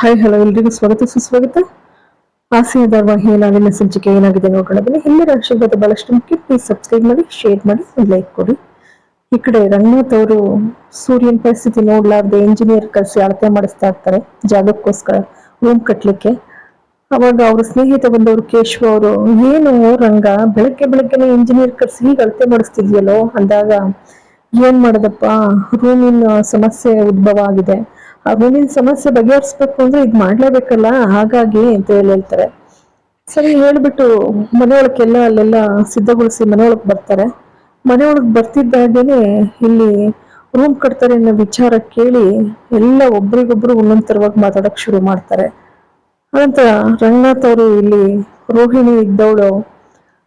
Hi hello ಎಲ್ರಿಗೂ ಸ್ವಾಗತ. ಸುಸ್ವಾಗತ. ಆಸೆಯ ಧಾರವಾಹಿಯ ನಾಳಿನ ಸಂಚಿಕೆ ಏನಾಗಿದೆ ನೋಡೋಣ. ಬನ್ನಿ ಎಲ್ಲರ ಆಶೀರ್ವಾದ ಬಹಳಷ್ಟು ಮುಖ್ಯ. ಪ್ಲೀಸ್ ಸಬ್ಸ್ಕ್ರೈಬ್ ಮಾಡಿ ಶೇರ್ ಮಾಡಿ ಲೈಕ್ ಕೊಡಿ. ಈ ಕಡೆ ರಂಗನಾಥ್ ಅವರು, ಸೂರ್ಯನ ಪರಿಸ್ಥಿತಿ ನೋಡ್ಲಾರ್ದೆ ಇಂಜಿನಿಯರ್ ಕರೆಸಿ ಅಳತೆ ಮಾಡಿಸ್ತಾ ಇರ್ತಾರೆ. ಜಾಗಕ್ಕೋಸ್ಕರ ರೂಮ್ ಕಟ್ಟಲಿಕ್ಕೆ ಅವಾಗ ಅವ್ರ ಸ್ನೇಹಿತ ಬಂದವರು ಕೇಶವ ಅವರು, ಏನು ರಂಗ? ಬೆಳಗ್ಗೆ ಬೆಳಗ್ಗೆನೆ ಇಂಜಿನಿಯರ್ ಕರ್ಸಿ ಹೀಗೆ ಅಳತೆ ಮಾಡಿಸ್ತಿದ್ಯಲ್ಲೋ? ಅಂದಾಗ, ಏನ್ ಮಾಡೋದಪ್ಪ? ರೂಮಿನ ಸಮಸ್ಯೆ ಉದ್ಭವ ಆಗಿದೆ. ಆ ಮುಂದಿನ ಸಮಸ್ಯೆ ಬಗೆಹರಿಸ್ಬೇಕು ಅಂದ್ರೆ ಇದು ಮಾಡ್ಲೇಬೇಕಲ್ಲ? ಹಾಗಾಗಿ ಅಂತ ಹೇಳಿ ಹೇಳ್ತಾರೆ. ಸರಿ, ಹೇಳ್ಬಿಟ್ಟು ಮನೆಯೊಳಕ್ಕೆಲ್ಲ ಅಲ್ಲೆಲ್ಲ ಸಿದ್ಧಗೊಳಿಸಿ ಮನೆಯೊಳಗೆ ಬರ್ತಾರೆ. ಮನೆಯೊಳಗೆ ಬರ್ತಿದ್ದಾಗೇನೆ ಇಲ್ಲಿ ರೂಮ್ ಕಟ್ತಾರೆ ಅನ್ನೋ ವಿಚಾರ ಕೇಳಿ ಎಲ್ಲ ಒಬ್ರಿಗೊಬ್ರು ಒಂದೊಂದ್ ತರವಾಗಿ ಮಾತಾಡಕ್ ಶುರು ಮಾಡ್ತಾರೆ. ಅನಂತರ ರಂಗನಾಥ್ ಅವರು ಇಲ್ಲಿ ರೋಹಿಣಿ, ಇದ್ದವಳು,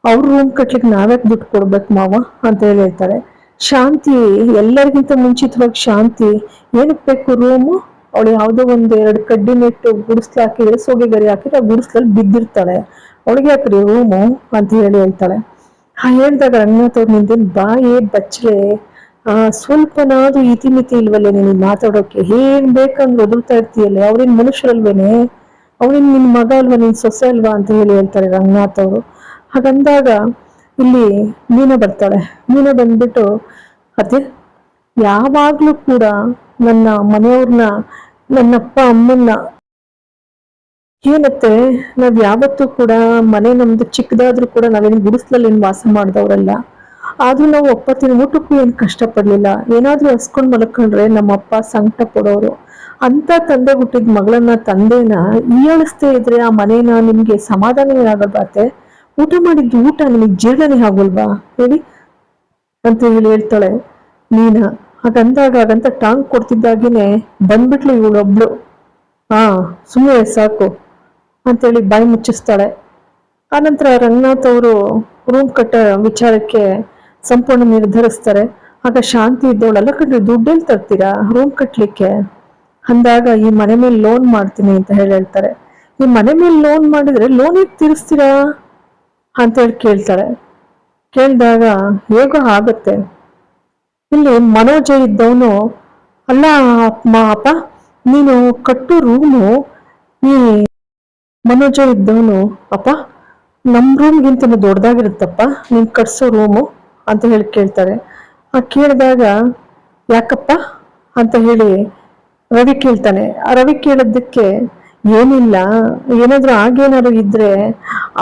ಅವ್ರ ರೂಮ್ ಕಟ್ಲಿಕ್ಕೆ ನಾವ್ಯಾಕೆ ದುಡ್ಡು ಕೊಡ್ಬೇಕು ಮಾವ? ಅಂತ ಹೇಳಿ ಹೇಳ್ತಾರೆ. ಶಾಂತಿ, ಎಲ್ಲರಿಗಿಂತ ಮುಂಚಿತವಾಗಿ ಶಾಂತಿ. ಏನಕ್ಕೆ ಬೇಕು ರೂಮು ಅವಳು ಯಾವುದೋ ಒಂದು ಎರಡು ಕಡ್ಡಿ ನೆಟ್ಟು ಗುಡಿಸ್ಲು ಹಾಕಿದ್ರೆ ಸೋಗೆ ಗರಿ ಹಾಕಿದ್ರೆ ಆ ಗುಡಿಸ್ಲಲ್ಲಿ ಬಿದ್ದಿರ್ತಾಳೆ. ಅವಳಿಗೆ ಹಾಕ್ರಿ ರೂಮು ಅಂತ ಹೇಳಿ ಹೇಳ್ತಾಳೆ. ಹಾ, ಹೇಳ್ದಾಗ ರಂಗನಾಥ್ ಅವ್ರು ನಿಂದೇನು ಬಾಯಿ ಬಚ್ಚಲೆ. ಆ, ಸ್ವಲ್ಪನಾದ್ರೂ ಇತಿಮಿತಿ ಇಲ್ವಲ್ಲೇ ನೀನು ಮಾತಾಡೋಕೆ? ಏನ್ ಬೇಕಂದ್ರೆ ಒದರ್ತಾ ಇರ್ತೀಯಲ್ಲ? ಅವ್ರೇನ್ ಮನುಷ್ಯರಲ್ವೇನೆ? ಅವ್ರೇನ್ ನಿನ್ ಮಗ ಅಲ್ವಾ, ನಿನ್ ಸೊಸೆ ಅಲ್ವಾ ಅಂತ ಹೇಳಿ ಹೇಳ್ತಾರೆ ರಂಗನಾಥ್ ಅವರು. ಹಾಗಂದಾಗ ಇಲ್ಲಿ ಮೀನ ಬರ್ತಾಳೆ. ಮೀನ ಬಂದ್ಬಿಟ್ಟು, ಅದೇ, ಯಾವಾಗ್ಲೂ ಕೂಡ ನನ್ನ ಮನೆಯವ್ರನ್ನ ನನ್ನಪ್ಪ ಅಮ್ಮನ್ನ. ಏನತ್ತೆ, ನಾವ್ ಯಾವತ್ತೂ ಕೂಡ ಮನೆ ನಮ್ದು ಚಿಕ್ಕದಾದ್ರೂ ಕೂಡ ನಾವೇನು ಗುಡಿಸ್ಲಲ್ಲಿ ಏನ್ ವಾಸ ಮಾಡಿದವ್ರಲ್ಲ. ಆದ್ರೂ ನಾವು ಒಪ್ಪತ್ತಿನ ಊಟಕ್ಕೂ ಏನು ಕಷ್ಟ ಪಡ್ಲಿಲ್ಲ ಏನಾದ್ರೂ ಹಸ್ಕೊಂಡ್ ಮಲ್ಕೊಂಡ್ರೆ ನಮ್ಮಪ್ಪ ಸಂಕಟ ಪಡೋರು. ಅಂತ ತಂದೆ ಹುಟ್ಟಿದ ಮಗಳನ್ನ ತಂದೆನ ಹೀಯಾಳಿಸ್ದೇ ಇದ್ರೆ ಆ ಮನೇನ ನಿಮ್ಗೆ ಸಮಾಧಾನವೇ ಆಗಲ್ವಾತೆ ಊಟ ಮಾಡಿದ್ದು ಊಟ ನಿಮಗೆ ಜೀರ್ಣನೇ ಆಗೋಲ್ವಾ? ಹೇಳಿ. ಅಂತ ಹೇಳಿ ಹೇಳ್ತಾಳೆ ನೀನ. ಹಾಗಂದಾಗ ಹಾಗಂತ ಟಾಂಗ್ ಕೊಡ್ತಿದ್ದಾಗೇನೆ ಬಂದ್ಬಿಟ್ಲು ಇವಳೊಬ್ಳು. ಹಾ ಸುಮ್ಮನೆ ಸಾಕು ಅಂತೇಳಿ ಬಾಯಿ ಮುಚ್ಚಿಸ್ತಾಳೆ. ಆನಂತರ ರಂಗನಾಥ್ ಅವರು ರೂಮ್ ಕಟ್ಟ ವಿಚಾರಕ್ಕೆ ಸಂಪೂರ್ಣ ನಿರ್ಧರಿಸ್ತಾರೆ. ಆಗ ಶಾಂತಿ ಇದ್ದವಳಲ್ಲ ಕಂಡ್ರೆ ದುಡ್ಡೆಲ್ಲಿ ತರ್ತೀರಾ? ರೂಮ್ ಕಟ್ಟಲಿಕ್ಕೆ ಅಂದಾಗ, ಈ ಮನೆ ಮೇಲೆ ಲೋನ್ ಮಾಡ್ತೀನಿ ಅಂತ ಹೇಳಿ ಹೇಳ್ತಾರೆ. ಈ ಮನೆ ಮೇಲೆ ಲೋನ್ ಮಾಡಿದ್ರೆ ಲೋನ್ ಹೇಗೆ ತೀರಿಸ್ತೀರಾ? ಅಂತ ಹೇಳಿ ಕೇಳ್ತಾಳೆ ಕೇಳಿದಾಗ, ಹೇಗೋ ಆಗತ್ತೆ. ಇಲ್ಲಿ ಮನೋಜ ಇದ್ದವನು ಅಲ್ಲ ಅಪ್ಪ ಅಪ್ಪ, ನೀನು ಕಟ್ಟು ರೂಮು ಈ ಮನೋಜ ಇದ್ದವನು ಅಪ್ಪ ನಮ್ಮ ರೂಮ್ಗಿಂತ ದೊಡ್ಡದಾಗಿರುತ್ತಪ್ಪ, ನೀನು ಕಟ್ಸೋ ರೂಮು ಅಂತ ಹೇಳಿ ಕೇಳ್ತಾರೆ. ಆ ಕೇಳಿದಾಗ, ಯಾಕಪ್ಪ? ಅಂತ ಹೇಳಿ ರವಿ ಕೇಳ್ತಾನೆ. ಆ ರವಿ ಕೇಳೋದಕ್ಕೆ, ಏನಿಲ್ಲ, ಏನಾದರೂ ಆಗೇನಾದ್ರು ಇದ್ರೆ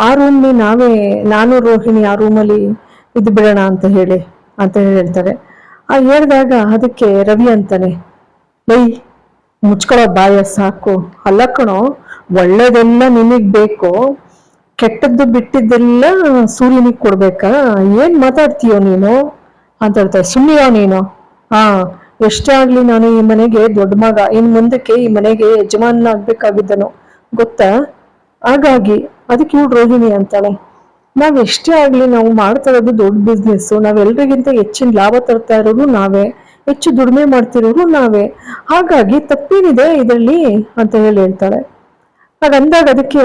ಆ ರೂಮ್ನಿ ನಾವೇ, ನಾನು ರೋಹಿಣಿ ಆ ರೂಮಲ್ಲಿ ಇದು ಬಿಡೋಣ ಅಂತ ಹೇಳಿ ಅಂತ ಹೇಳಿ ಹೇಳ್ತಾರೆ. ಆ ಹೇಳಿದಾಗ ಅದಕ್ಕೆ ರವಿ ಅಂತಾನೆ, ಬೈ, ಮುಚ್ಕೊಳ್ಳೋ ಬಾಯ ಸಾಕು. ಅಲ್ಲ ಕಣೋ, ಒಳ್ಳೇದೆಲ್ಲ ನಿನಗ್ ಬೇಕು, ಕೆಟ್ಟದ್ದು ಬಿಟ್ಟಿದ್ದೆಲ್ಲ ಸೂರ್ಯನಿಗೆ ಕೊಡ್ಬೇಕಾ? ಏನ್ ಮಾತಾಡ್ತೀಯೋ ನೀನು? ಅಂತ ಹೇಳ್ತಾರೆ ಸುಮ್ಮಿಯೋ ನೀನು. ಹಾ ಎಷ್ಟೇ ಆಗ್ಲಿ ನಾನು ಈ ಮನೆಗೆ ದೊಡ್ಡ ಮಗ. ಇನ್ ಮುಂದಕ್ಕೆ ಈ ಮನೆಗೆ ಯಜಮಾನ ಆಗ್ಬೇಕಾಗಿದ್ದನು ಗೊತ್ತಾ? ಹಾಗಾಗಿ ಅದಕ್ಕೆ ಇವ್ಳು ರೋಹಿಣಿ ಅಂತಾಳೆ. ನಾವ್ ಎಷ್ಟೇ ಆಗ್ಲಿ ನಾವು ಮಾಡ್ತಾ ಇರೋದು ದೊಡ್ಡ ಬಿಸ್ನೆಸ್ ನಾವೆಲ್ಲರಿಗಿಂತ ಹೆಚ್ಚಿನ ಲಾಭ ತರ್ತಾ ಇರೋದು ನಾವೇ. ಹೆಚ್ಚು ದುಡಿಮೆ ಮಾಡ್ತಿರೋರು ನಾವೇ. ಹಾಗಾಗಿ ತಪ್ಪೇನಿದೆ ಇದರಲ್ಲಿ ಅಂತ ಹೇಳಿ ಹೇಳ್ತಾಳೆ ಹಾಗಂದಾಗ ಅದಕ್ಕೆ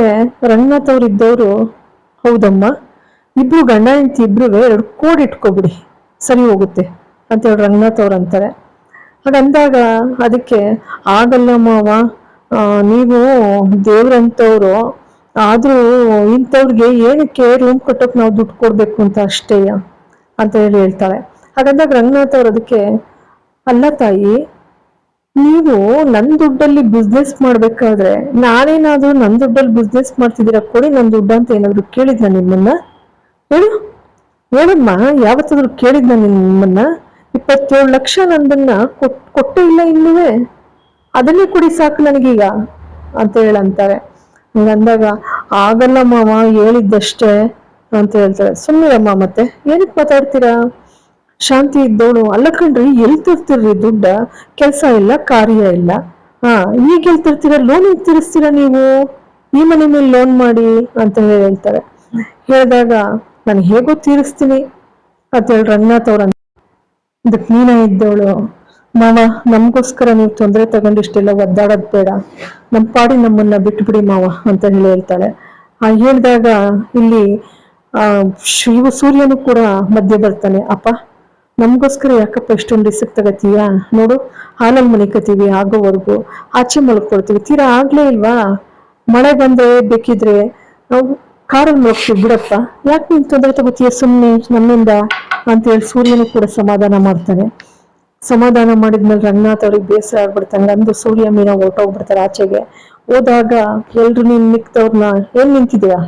ರಂಗನಾಥ್ ಅವ್ರು ಇದ್ದವರು, ಹೌದಮ್ಮ, ಇಬ್ರು ಗಂಡ ಹೆಂಡತಿ ಇಬ್ರು ಎರಡು ಕೋಡ್ ಇಟ್ಕೊಬಿಡಿ, ಸರಿ ಹೋಗುತ್ತೆ ಅಂತ ಹೇಳಿ ರಂಗನಾಥ್ ಅವ್ರು ಅಂತಾರೆ. ಹಾಗಂದಾಗ ಅದಕ್ಕೆ, ಆಗಲ್ಲ ಮಾವ ನೀವು ದೇವ್ರಂತವ್ರು ಆದ್ರೂ ಇಂಥವ್ರಿಗೆ ಏನಕ್ಕೆ ರೂಮ್ ಕಟ್ಟೋಕೆ ನಾವು ದುಡ್ಡು ಕೊಡ್ಬೇಕು ಅಂತ ಅಷ್ಟೇಯ ಅಂತ ಹೇಳಿ ಹೇಳ್ತಾಳೆ. ಹಾಗಂದಾಗ ರಂಗನಾಥ್ ಅವ್ರು ಅದಕ್ಕೆ, ಅಲ್ಲ ತಾಯಿ, ನೀವು ನನ್ನ ದುಡ್ಡಲ್ಲಿ ಬಿಸ್ನೆಸ್ ಮಾಡ್ಬೇಕಾದ್ರೆ ನಾನೇನಾದರೂ ನನ್ನ ದುಡ್ಡಲ್ಲಿ ಬಿಸ್ನೆಸ್ ಮಾಡ್ತಿದ್ದೀರಾ ಕೊಡಿ ನನ್ನ ದುಡ್ಡು ಅಂತ ಏನಾದರೂ ಕೇಳಿದ್ನ ನಿಮ್ಮನ್ನ? ಹೇಳು ಹೇಳಮ್ಮ ಯಾವತ್ತಾದ್ರೂ ಕೇಳಿದ್ನ ನಿಮ್ಮನ್ನ? ಇಪ್ಪತ್ತೇಳು ಲಕ್ಷ ನಂದನ್ನ ಕೊಟ್, ಕೊಟ್ಟೇ ಇಲ್ಲ ಇನ್ನೂ ಅದನ್ನೇ ಕೊಡಿ ಸಾಕು ನನಗೀಗ, ಅಂತ ಹೇಳಂತಾರೆ ಹಂಗಂದಾಗ, ಆಗಲ್ಲ ಮಾವ ಹೇಳಿದ್ದಷ್ಟೇ ಅಂತ ಹೇಳ್ತಾರೆ. ಸುಮ್ಮನಿರಮ್ಮ ಮತ್ತೆ ಏನಕ್ಕೆ ಮಾತಾಡ್ತೀರಾ? ಶಾಂತಿ ಇದ್ದವಳು ಅಲ್ಲ ಕಣ್ರಿ ಎಲ್ಲಿ ತಿರ್ತಿರ್ರಿ ದುಡ್ಡ, ಕೆಲಸ ಇಲ್ಲ, ಕಾರ್ಯ ಇಲ್ಲ. ಹಾ, ಈಗ ಎಲ್ಲಿ ತರ್ತೀರ ಲೋನ್ ಹೆಂಗ್ ತಿರ್ಸ್ತೀರಾ ನೀವು? ಈ ಮನೆ ಮೇಲೆ ಲೋನ್ ಮಾಡಿ ಅಂತ ಹೇಳಿ ಹೇಳ್ತಾರೆ. ಹೇಳಿದಾಗ, ನಾನು ಹೇಗೋ ತೀರಿಸ್ತೀನಿ ಅಂತ ಹೇಳಿ ರಂಗನಾಥ್ ಅವ್ರ ಅದಕ್ಕೆ ನೀನೇ ಇದ್ದವಳು ಮಾವ, ನಮಗೋಸ್ಕರ ನೀವು ತೊಂದರೆ ತಗೊಂಡು ಇಷ್ಟೆಲ್ಲ ಒದ್ದಾಡೋದು ಬೇಡ. ನಮ್ಮ ಪಾಡಿ ನಮ್ಮನ್ನ ಬಿಟ್ಬಿಡಿ ಮಾವ ಅಂತ ಹೇಳಿ ಹೇಳ್ತಾಳೆ. ಆ ಹೇಳಿದಾಗ ಇಲ್ಲಿ, ಆ, ಶಿವ ಸೂರ್ಯನು ಕೂಡ ಮಧ್ಯೆ ಬರ್ತಾನೆ. ಅಪ್ಪ, ನಮಗೋಸ್ಕರ ಯಾಕಪ್ಪ ಇಷ್ಟೊಂದು ರಿಸ್ಕ್ ತಗತೀಯ? ನೋಡು ಹಾಲಲ್ಲಿ ಮನಿಕತೀವಿ ಆಗೋವರೆಗೂ. ಆಚೆ ಮಲ್ಕೊಳ್ತೀವಿ. ತೀರಾ ಆಗ್ಲೇ ಇಲ್ವಾ? ಮಳೆ ಬಂದ್ರೆ ಬೇಕಿದ್ರೆ, ನಾವು ಕಾರಲ್ಲಿ ಮಲಗ್ತೀವಿ ಬಿಡಪ್ಪ, ಯಾಕೆ ನೀನು ತೊಂದರೆ ತಗೋತೀಯ ಸುಮ್ಮನೆ ನಮ್ಮಿಂದ? ಅಂತೇಳಿ ಸೂರ್ಯನು ಕೂಡ ಸಮಾಧಾನ ಮಾಡ್ತಾನೆ. ಸಮಾಧಾನ ಮಾಡಿದ್ಮೇಲೆ ರಂಗನಾಥ್ ಅವ್ರಿಗೆ ಬೇಸರ ಆಗ್ಬಿಡ್ತಾನೆ ಅಂದು ಸೂರ್ಯ ಮೀನ ಹೊರಟೋಗ್ಬಿಡ್ತಾರೆ ಆಚೆಗೆ. ಹೋದಾಗ ಎಲ್ರು ನೀನ್ ನಿಕ್ತವ್ರನ್ನ ಏನ್ ನಿಂತಿದೀಯಾ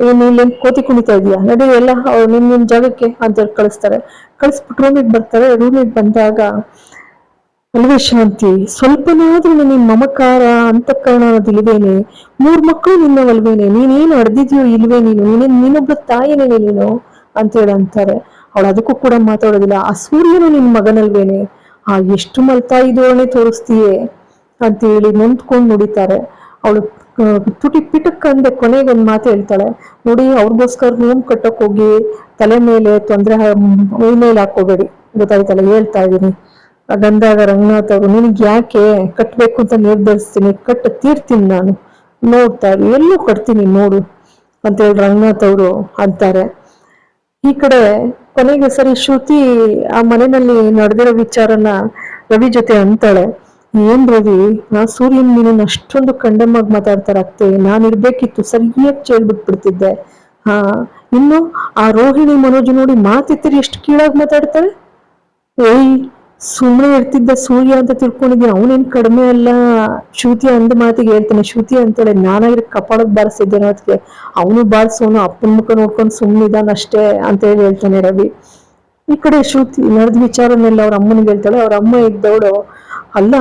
ಏನ್ ಇಲ್ಲೇನು ಕೋತಿ ಕುಣಿತಾ ಇದೀಯಾ? ನಡಿ ಎಲ್ಲ ಅವ್ರು ನಿಮ್ ನಿಮ್ ಜಾಗಕ್ಕೆ ಅಂತ ಕಳಿಸ್ತಾರೆ. ಕಳಿಸ್ಬಿಟ್ಟು ರೂಮಿಗೆ ಬರ್ತಾರೆ. ರೂಮಿಗೆ ಬಂದಾಗ ಅಲ್ವೇ ಶಾಂತಿ ಸ್ವಲ್ಪನಾದ್ರೂ ನಿನ್ ಮಮಕಾರ ಅಂತಃಕರಣ ಅನ್ನೋದಿಲ್ವೇನೆ ಮೂರ್ ಮಕ್ಕಳು ನಿನ್ನವಲ್ವೇನೆ? ನೀನೇನು ಅಡ್ದಿದ್ಯೋ ಇಲ್ವೇ ನೀನು? ನೀನೇನ್ ನೀನೊಬ್ಬ ತಾಯಿನೇನೆ ನೀನು? ಅಂತ ಹೇಳಿ ಅಂತಾರೆ. ಅವಳು ಅದಕ್ಕೂ ಕೂಡ ಮಾತಾಡೋದಿಲ್ಲ. ಆ ಸೂರ್ಯನು ನಿನ್ ಮಗನಲ್ವೇನೆ? ಆ ಎಷ್ಟು ಮಲ್ತಾ ಧೋರಣೆ ತೋರಿಸ್ತೀಯೇ? ಅಂತ ಹೇಳಿ ನೊಂದ್ಕೊಂಡು ನುಡಿತಾರೆ. ಅವಳು ತುಟಿ ಪಿಟಕ್ ಅಂದೆ ಕೊನೆಗೆ ಒಂದ್ ಮಾತು ಹೇಳ್ತಾಳೆ. ನೋಡಿ, ಅವ್ರಿಗೋಸ್ಕರ ರೂಮ್ ಕಟ್ಟಕ್ ಹೋಗಿ ತಲೆ ಮೇಲೆ ತೊಂದರೆ ಮೈ ಮೇಲೆ ಹಾಕೋಬೇಡಿ ಗೊತ್ತಾಯ್ತಲ್ಲ, ಹೇಳ್ತಾ ಇದೀನಿ ಗಂಧಾಗ ರಂಗನಾಥ್ ಅವರು, ನಿನಗೆ ಯಾಕೆ ಕಟ್ಟಬೇಕು ಅಂತ ನಿರ್ಧರಿಸ್ತೀನಿ ಕಟ್ಟ ತೀರ್ತೀನಿ ನಾನು. ನೋಡ್ತಾ ಎಲ್ಲೂ ಕಟ್ತೀನಿ, ನೋಡು ಅಂತ ಹೇಳಿ ರಂಗನಾಥ್ ಅವರು ಅಂತಾರೆ. ಈ ಕಡೆ ಕೊನೆಗೆ ಸರಿ, ಶ್ರುತಿ ಆ ಮನೆಯಲ್ಲಿ ನಡೆದಿರೋ ವಿಚಾರನ ರವಿ ಜೊತೆ ಅಂತಾಳೆ. ಏನ್ ರವಿ, ನಾ ಸೂರ್ಯನ್ ನೀನು ಅಷ್ಟೊಂದು ಮಾತಾಡ್ತಾರ ಅತ್ತೆ ನಾನ್ ಇರ್ಬೇಕಿತ್ತು, ಸರಿಯಾಗಿ ಚೇಳ್ಬಿಟ್ಬಿಡ್ತಿದ್ದೆ ಹಾ, ಇನ್ನು ಆ ರೋಹಿಣಿ ಮನೋಜ್ ನೋಡಿ ಮಾತಿತ್ತರಿ ಎಷ್ಟು ಕೀಳಾಗಿ ಮಾತಾಡ್ತಾಳೆ? ಏಯ್ ಸುಮ್ಮನೆ ಇರ್ತಿದ್ದ ಸೂರ್ಯ ಅಂತ ತಿಳ್ಕೊಂಡಿದ್ದೆ ಅವನೇನ್ ಕಡಿಮೆ ಅಲ್ಲ. ಶ್ರುತಿ ಅಂದ ಮಾತಿಗೆ ಹೇಳ್ತಾನೆ. ಶ್ರುತಿ ಅಂತೇಳಿ ನಾನಾಗಿರೋ ಕಪಾಳಕ್ ಬಾರಿಸಿದ್ದೇನೆ ಅದಕ್ಕೆ ಅವನು ಬಾರಿಸೋನು ಅಪ್ಪನ ಮುಖ ನೋಡ್ಕೊಂಡು ಸುಮ್ಮನಿದಾನ ಅಷ್ಟೇ ಅಂತ ಹೇಳಿ ಹೇಳ್ತಾನೆ ರವಿ. ಈ ಕಡೆ ಶ್ರುತಿ ನಡೆದ ವಿಚಾರನೆಲ್ಲ ಅವ್ರ ಅಮ್ಮನಿಗೆ ಹೇಳ್ತಾಳೆ. ಅವ್ರ ಅಮ್ಮ ಇದ್ದವಳು ಅಲ್ಲ,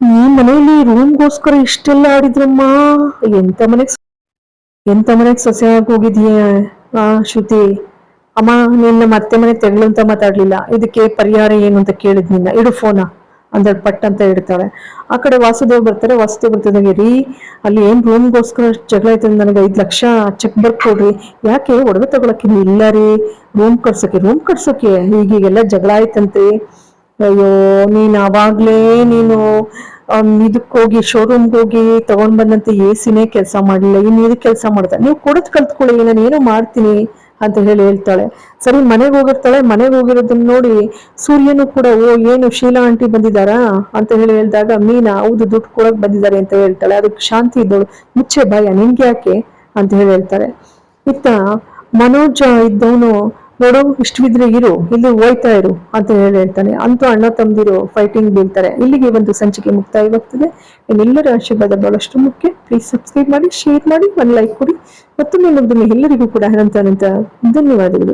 ಈ ಮನೆಯಲ್ಲಿ ರೂಮ್ಗೋಸ್ಕರ ಇಷ್ಟೆಲ್ಲ ಆಡಿದ್ರಮ್ಮ? ಎಂತ ಮನೆಗೆ ಎಂತ ಮನೆಗೆ ಸೊಸೆ ಹೋಗಿದೀಯ, ಆ ಶ್ರುತಿ? ಅಮ್ಮ, ನಿನ್ನ ಮತ್ತೆ ಮನೆ ತೆರಳು ಅಂತ ಮಾತಾಡ್ಲಿಲ್ಲ. ಇದಕ್ಕೆ ಪರಿಹಾರ ಏನು ಅಂತ ಕೇಳಿದ್ನಿಲ್ಲ ಇಡು ಫೋನ ಅಂದ ಪಟ್ ಅಂತ ಇಡ್ತಾಳೆ ಆ ಕಡೆ ವಾಸುದೇವ್ ಬರ್ತಾರೆ. ವಾಸುದೇವ್ ಬರ್ತದೆ ರೀ, ಅಲ್ಲಿ ಏನ್ ರೂಮ್ಗೋಸ್ಕರ ಜಗಳ ಆಯ್ತು ನನಗೆ ಐದು ಲಕ್ಷ ಚೆಕ್ ಬರ್ಕೊಡ್ರಿ ಯಾಕೆ ಒಡವೆ ತಗೊಳಕ್ಕೆ ಇಲ್ಲ ರೀ? Room ಕಟ್ಸಕ್ಕೆ room ಕಟ್ಸಕ್ಕೆ. ಈಗೀಗೆಲ್ಲ ಜಗಳ ಆಯ್ತಂತೆ. ಅಯ್ಯೋ, ನೀನ್ ಅವಾಗ್ಲೇ ನೀನು ಇದಕ್ಕೆ ಹೋಗಿ ಶೋರೂಮ್ಗೆ ಹೋಗಿ ತಗೊಂಡ್ ಬಂದಂತ ಎ ಸಿನೇ ಕೆಲಸ ಮಾಡಲಿಲ್ಲ. ಇನ್ನು ಇದಕ್ಕೆ ಕೆಲಸ ಮಾಡ್ತಾ? ನೀವು ಕೊಡದ್ ಕಲ್ತ್ಕೊಳ್ಳಿ. ನಾನು ಏನೋ ಮಾಡ್ತೀನಿ. ಅಂತ ಹೇಳಿ ಹೇಳ್ತಾಳೆ. ಸರಿ, ಮನೆಗೆ ಹೋಗಿರ್ತಾಳೆ, ಮನೆಗೆ ಹೋಗಿರೋದನ್ನ ನೋಡಿ ಸೂರ್ಯನು ಕೂಡ, ಓ, ಏನು ಶೀಲಾ ಆಂಟಿ ಬಂದಿದಾರಾ ಅಂತ ಹೇಳಿ ಹೇಳಿದಾಗ, ಮೀನಾ, ಹೌದು, ದುಡ್ಡು ಕೊಡಕ್ ಬಂದಿದ್ದಾರೆ ಅಂತ ಹೇಳ್ತಾಳೆ. ಅದಕ್ಕೆ ಶಾಂತಿ ಇದ್ದಳು. ಮುಚ್ಚೆ ಭಯ ನಿನ್ಗೆ ಯಾಕೆ ಅಂತ ಹೇಳಿ ಹೇಳ್ತಾರೆ. ಇತ್ತ ಮನೋಜ್ ಇದ್ದವನು ನೋಡು ಇಷ್ಟು ಬಿದ್ರೆ ಇರು, ಇಲ್ಲಿ ಹೋಯ್ತಾ ಇರು ಅಂತ ಹೇಳಿ ಹೇಳ್ತಾನೆ. ಅಂತೂ ಅಣ್ಣ ತಮ್ಮದಿರು ಫೈಟಿಂಗ್ ಬೀಳ್ತಾರೆ. ಇಲ್ಲಿಗೆ ಒಂದು ಸಂಚಿಕೆ ಮುಕ್ತಾಯವಾಗ್ತದೆ. ನಿಮ್ಮೆಲ್ಲರ ಆಶೀರ್ವಾದ ಬಹಳಷ್ಟು ಮುಖ್ಯ. ಪ್ಲೀಸ್ ಸಬ್ಸ್ಕ್ರೈಬ್ ಮಾಡಿ ಶೇರ್ ಮಾಡಿ, ಒಂದು ಲೈಕ್ ಕೊಡಿ. ಮತ್ತು ನಿಮ್ಮೊಂದಿಗೆ ಎಲ್ಲರಿಗೂ ಕೂಡ ಅನಂತ ಅನಂತ ಧನ್ಯವಾದಗಳು.